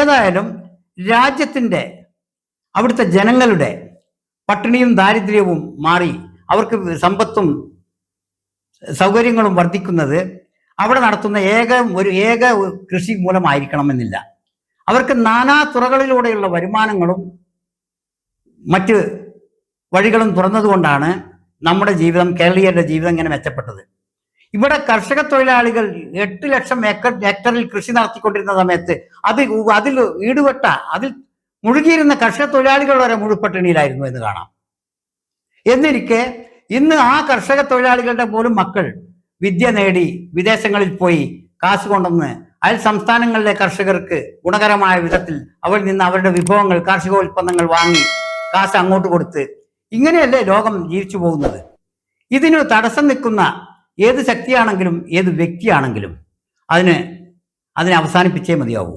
ഏതായാലും രാജ്യത്തിന്റെ അവിടുത്തെ ജനങ്ങളുടെ പട്ടിണിയും ദാരിദ്ര്യവും മാറി അവർക്ക് സമ്പത്തും സൗകര്യങ്ങളും വർദ്ധിക്കുന്നത് അവിടെ നടത്തുന്ന ഏക ഒരു ഏക കൃഷി മൂലമായിരിക്കണമെന്നില്ല. അവർക്ക് നാനാ തുറകളിലൂടെയുള്ള വരുമാനങ്ങളും മറ്റ് വഴികളും തുറന്നതുകൊണ്ടാണ് നമ്മുടെ ജീവിതം കേരളീയരുടെ ജീവിതം ഇങ്ങനെ മെച്ചപ്പെട്ടത്. ഇവിടെ കർഷക തൊഴിലാളികൾ എട്ട് ലക്ഷം ഏക്കർ ഹെക്ടറിൽ കൃഷി നടത്തിക്കൊണ്ടിരുന്ന സമയത്ത് അത് അതിൽ ഈടുപെട്ട അതിൽ മുഴുകിയിരുന്ന കർഷക തൊഴിലാളികൾ വരെ മുഴുപ്പട്ടിണിയിലായിരുന്നു എന്ന് കാണാം. എന്നിരിക്കെ ഇന്ന് ആ കർഷക തൊഴിലാളികളുടെ പോലും മക്കൾ വിദ്യ നേടി വിദേശങ്ങളിൽ പോയി കാശ് കൊണ്ടുവന്ന് അയൽ സംസ്ഥാനങ്ങളിലെ കർഷകർക്ക് ഗുണകരമായ വിധത്തിൽ അവരിൽ നിന്ന് അവരുടെ വിഭവങ്ങൾ കാർഷികോൽപ്പന്നങ്ങൾ വാങ്ങി കാശ് അങ്ങോട്ട് കൊടുത്ത് ഇങ്ങനെയല്ലേ ലോകം ജീവിച്ചു പോകുന്നത്? ഇതിന് തടസ്സം നിൽക്കുന്ന ഏത് ശക്തിയാണെങ്കിലും ഏത് വ്യക്തിയാണെങ്കിലും അതിന് അതിനെ അവസാനിപ്പിച്ചേ മതിയാവൂ.